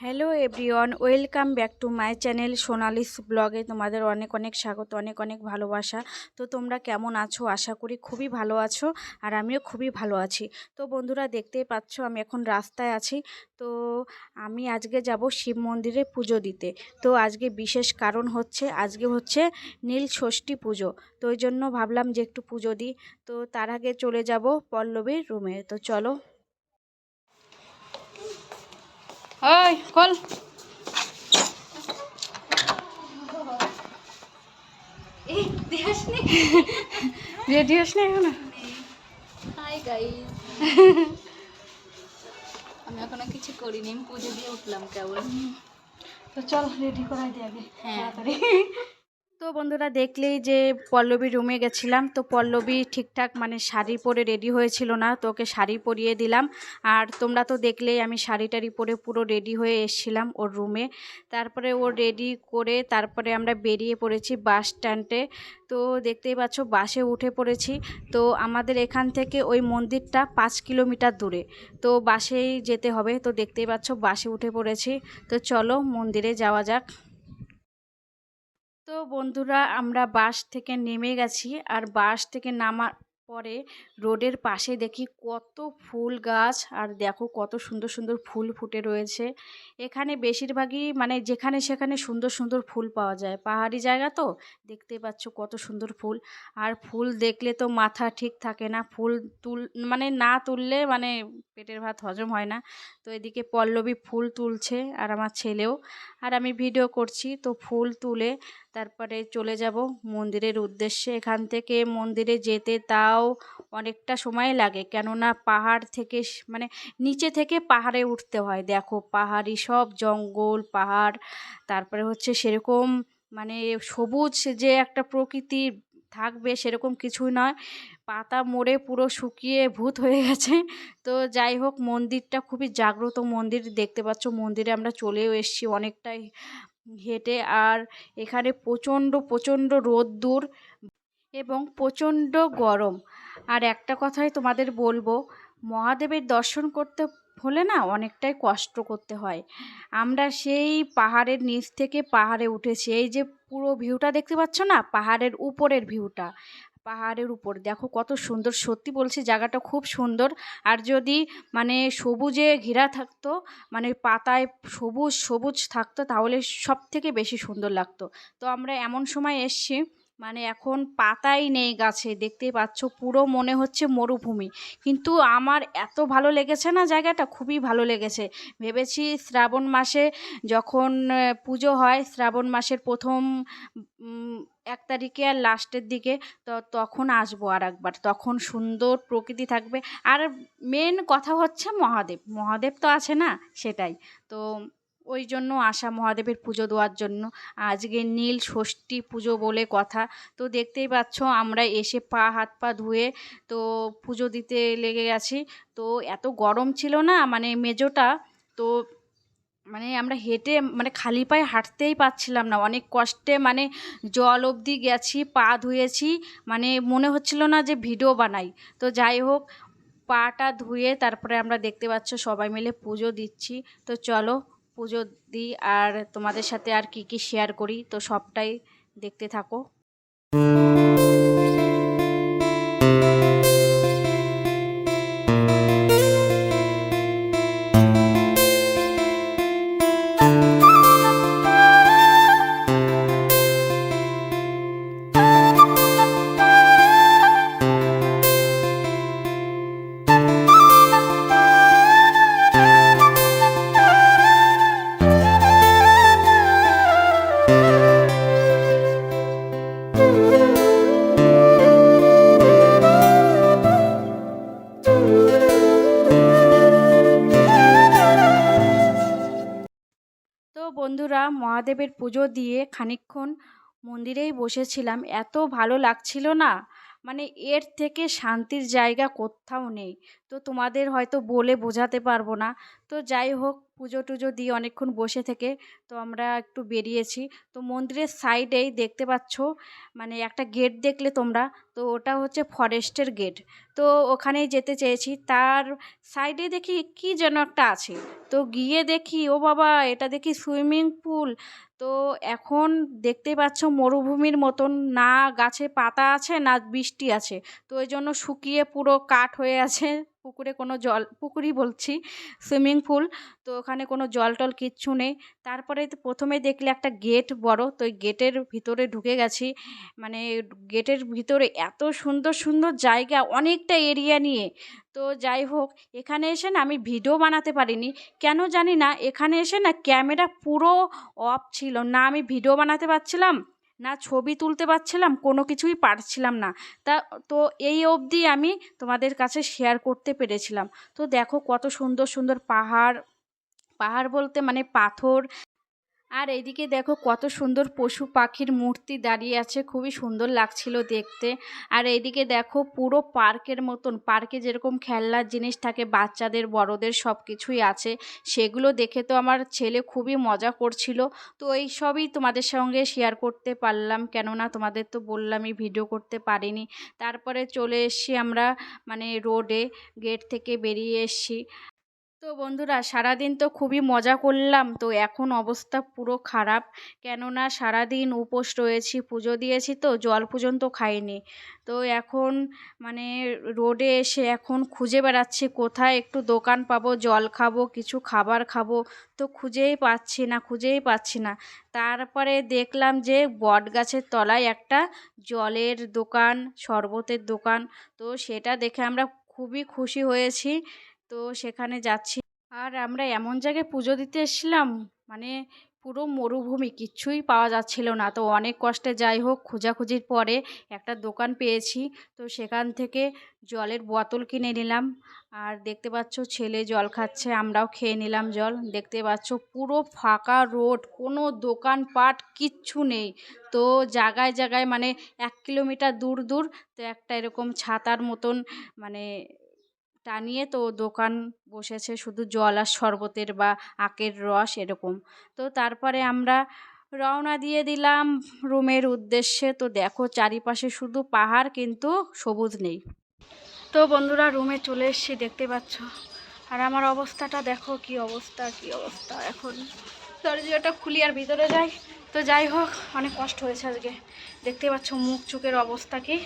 Hello everyone welcome back to my channel Sonali's ব্লগে তোমাদের অনেক অনেক স্বাগত, অনেক অনেক ভালোবাসা। তো তোমরা কেমন আছো? আশা করি খুবই ভালো আছো আর আমিও খুবই ভালো আছি। তো বন্ধুরা দেখতেই পাচ্ছ আমি এখন রাস্তায় আছি। তো আমি আজকে যাব শিব মন্দিরে পুজো দিতে। তো আজকে বিশেষ কারণ হচ্ছে, আজকে হচ্ছে নীল ষষ্ঠী পুজো। তো ওই জন্য ভাবলাম যে একটু পুজো দিই। তো তার আগে চলে যাব পল্লবীর রুমে তো চলো। ওই খোল। রেডি হস না? এখন? হাই গাইস আমি এখনও কিছু করিনি পুজো দিয়ে উঠলাম কেবল তো চল রেডি করাই দিয়ে আগে হ্যাঁ। তাড়াতাড়ি। তো বন্ধুরা দেখলেই যে পল্লবী রুমে গেছিলাম, তো পল্লবী ঠিকঠাক মানে শাড়ি পরে রেডি হয়েছিল না, তো ওকে শাড়ি পরিয়ে দিলাম। আর তোমরা তো দেখলেই আমি শাড়ি টাড়ি পরে পুরো রেডি হয়ে এসেছিলাম ওর রুমে তারপরে ও রেডি করে তারপরে আমরা বেরিয়ে পড়েছি বাস স্ট্যান্ডে তো দেখতেই পাচ্ছ বাসে উঠে পড়েছি। তো আমাদের এখান থেকে ওই মন্দিরটা পাঁচ কিলোমিটার দূরে। তো বাসেই যেতে হবে। তো দেখতেই পাচ্ছ বাসে উঠে পড়েছি। তো চলো মন্দিরে যাওয়া যাক। তো বন্ধুরা, আমরা বাস থেকে নেমে গেছি। আর বাস থেকে নামার পরে রোডের পাশে দেখি কত ফুল গাছ। আর দেখো কত সুন্দর সুন্দর ফুল ফুটে রয়েছে। এখানে বেশিরভাগই মানে যেখানে সেখানে সুন্দর সুন্দর ফুল পাওয়া যায়। পাহাড়ি জায়গা তো? দেখতে পাচ্ছ কত সুন্দর ফুল। আর ফুল দেখলে তো মাথা ঠিক থাকে না। ফুল তুল মানে না তুললে মানে পেটের ভাত হজম হয় না। তো এদিকে পল্লবী ফুল তুলছে আর আমার ছেলেও। আর আমি ভিডিও করছি। তো ফুল তুলে তারপরে চলে যাব মন্দিরের উদ্দেশ্যে। এখান থেকে মন্দিরে যেতে তাও অনেকটা সময় লাগে। কেননা পাহাড় থেকে মানে নিচে থেকে পাহাড়ে উঠতে হয়। দেখো পাহাড়ি সব জঙ্গল, পাহাড়। তারপরে হচ্ছে সেরকম মানে সবুজ যে একটা প্রকৃতি থাকবে সেরকম কিছুই নয়। পাতা মোড়ে পুরো শুকিয়ে ভূত হয়ে গেছে। তো যাই হোক, মন্দিরটা খুবই জাগ্রত মন্দির। দেখতে পাচ্ছ মন্দিরে আমরা চলেও এসেছি। অনেকটাই হেঁটে আর এখানে প্রচণ্ড প্রচণ্ড রোদ্দুর এবং প্রচণ্ড গরম। আর একটা কথাই তোমাদের বলব, মহাদেবের দর্শন করতে হলে না অনেকটাই কষ্ট করতে হয়। আমরা সেই পাহাড়ের নিচ থেকে পাহাড়ে উঠেছি, এই যে পুরো ভিউটা দেখতে পাচ্ছ না? পাহাড়ের উপরের ভিউটা। পাহাড়ের উপর। দেখো কত সুন্দর, সত্যি বলছি জায়গাটা খুব সুন্দর। আর যদি মানে সবুজে ঘেরা থাকতো মানে পাতায় সবুজ সবুজ থাকতো, তাহলে সব থেকে বেশি সুন্দর লাগতো। তো আমরা এমন সময় এসছি মানে এখন পাতাই নেই গাছে, দেখতেই পাচ্ছ, পুরো মনে হচ্ছে মরুভূমি। কিন্তু আমার এত ভালো লেগেছে না জায়গাটা, খুবই ভালো লেগেছে। ভেবেছি শ্রাবণ মাসে যখন পুজো হয়, শ্রাবণ মাসের প্রথম এক তারিখে আর লাস্টের দিকে তো তখন আসব আর একবার তখন সুন্দর প্রকৃতি থাকবে। আর মেন কথা হচ্ছে মহাদেব। মহাদেব তো আছে না? সেটাই। তো ওই জন্য আসা মহাদেবের পুজো দেওয়ার জন্য। আজকে নীল ষষ্ঠী পুজো বলে কথা। তো দেখতেই পাচ্ছ আমরা এসে পা, হাত, পা ধুয়ে তো পুজো দিতে লেগে গেছি। তো এত গরম ছিল না? মানে মেজোটা তো মানে আমরা হেঁটে মানে খালি পায়ে হাঁটতেই পারছিলাম না। অনেক কষ্টে মানে জল অবধি গেছি, পা ধুয়েছি মানে মনে হচ্ছিল না যে ভিডিও বানাই। তো যাই হোক, পাটা ধুয়ে তারপরে আমরা দেখতে পাচ্ছ সবাই মিলে পুজো দিচ্ছি। তো চলো পুজো দিই, আর তোমাদের সাথে আর কি কি শেয়ার করি, তো সবটাই দেখতে থাকো। বন্ধুরা মহাদেবের পুজো দিয়ে খানিক্ষণ মন্দিরেই বসেছিলাম। এত ভালো লাগছিল না। মানে এর থেকে শান্তির জায়গা কোথাও নেই। তো তোমাদের হয়তো বলে বোঝাতে পারব না। তো যাই হোক, পুজো টুজো দিয়ে অনেকক্ষণ বসে থেকে তো আমরা একটু বেরিয়েছি। তো মন্দিরের সাইডেই দেখতে পাচ্ছ মানে একটা গেট দেখলে তোমরা, তো ওটা হচ্ছে ফরেস্টের গেট। তো ওখানেই যেতে চেয়েছি। তার সাইডে দেখি কি যেন একটা আছে। তো গিয়ে দেখি, ও বাবা, এটা দেখি সুইমিং পুল। তো এখন দেখতেই পাচ্ছ মরুভূমির মতন, না গাছে পাতা আছে, না বৃষ্টি আছে। তো ওই জন্য শুকিয়ে পুরো কাঠ হয়ে আছে। পুকুরে কোনো জল, পুকুরই বলছি সুইমিং পুল তো ওখানে কোনো জল টল কিচ্ছু নেই। তারপরে প্রথমে দেখলে একটা গেট বড়, তো ওই গেটের ভিতরে ঢুকে গেছি। মানে গেটের ভিতরে এত সুন্দর সুন্দর জায়গা, অনেকটা এরিয়া নিয়ে। তো যাই হোক, এখানে এসে না আমি ভিডিও বানাতে পারিনি। কেন জানি না, এখানে এসে না ক্যামেরা পুরো অফ ছিল। না আমি ভিডিও বানাতে পারছিলাম না ছবি তুলতে পারছিলাম, কোনো কিছুই পারছিলাম না। তা, তো এই অবধি আমি তোমাদের কাছে শেয়ার করতে পেরেছিলাম। তো দেখো কত সুন্দর সুন্দর পাহাড় পাহাড় বলতে মানে পাথর আর এইদিকে দেখো কত সুন্দর পশু পাখির মূর্তি দাঁড়িয়ে আছে, খুবই সুন্দর লাগছিল দেখতে। আর এইদিকে দেখো পুরো পার্কের মতন, পার্কে যেরকম খেলনার জিনিস থাকে, বাচ্চাদের, বড়দের সব কিছুই আছে, সেগুলো দেখে তো আমার ছেলে খুবই মজা করছিল। তো এই সবই তোমাদের সঙ্গে শেয়ার করতে পারলাম, কেননা তোমাদের তো বললামই ভিডিও করতে পারিনি। তারপরে চলে এসছি আমরা মানে রোডে গেট থেকে বেরিয়ে এসছি। তো বন্ধুরা, সারাদিন তো খুবই মজা করলাম। তো এখন অবস্থা পুরো খারাপ। কেননা সারাদিন উপোস রয়েছি, পুজো দিয়েছি তো, জল পর্যন্ত খাইনি। তো এখন মানে রোডে এসে এখন খুঁজে বেড়াচ্ছি, কোথায় একটু দোকান পাবো, জল খাব, কিছু খাবার খাব। তো খুঁজেই পাচ্ছি না, খুঁজেই পাচ্ছি না। তারপরে দেখলাম যে বট গাছের তলায় একটা জলের দোকান, শরবতের দোকান। তো সেটা দেখে আমরা খুবই খুশি হয়েছি। তো সেখানে যাচ্ছি। আর আমরা এমন জায়গায় পুজো দিতে এসেছিলাম মানে পুরো মরুভূমি কিচ্ছুই পাওয়া যাচ্ছিল না। তো অনেক কষ্টে যাই হোক, খোঁজাখুঁজির পরে একটা দোকান পেয়েছি। তো সেখান থেকে জলের বোতল কিনে নিলাম। আর দেখতে পাচ্ছ ছেলে জল খাচ্ছে, আমরাও খেয়ে নিলাম জল। দেখতে পাচ্ছ পুরো ফাঁকা রোড, কোনো দোকানপাট, কিচ্ছু নেই। তো জায়গায় জায়গায় মানে এক কিলোমিটার দূর দূর, তো একটা এরকম ছাতার মতন মানে টানিয়ে তো দোকান বসেছে শুধু জল আর শরবতের বা আখের রস এরকম। তো তারপরে আমরা রওনা দিয়ে দিলাম রুমের উদ্দেশ্যে। তো দেখো চারিপাশে শুধু পাহাড় কিন্তু সবুজ নেই। তো বন্ধুরা রুমে চলে এসেছি, দেখতে পাচ্ছ। আর আমার অবস্থাটা দেখো, কি অবস্থা কি অবস্থা এখন। দরজাটা খুলি আর ভিতরে যাই। তো যাই হোক, অনেক কষ্ট হয়েছে আজকে। দেখতে পাচ্ছ মুখ, চোখের অবস্থা কি।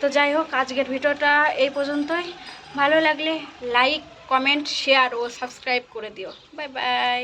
তো যাই হোক, আজকের ভিডিওটা এই পর্যন্তই। ভালো লাগলে লাইক কমেন্ট শেয়ার ও সাবস্ক্রাইব করে দিও। Bye bye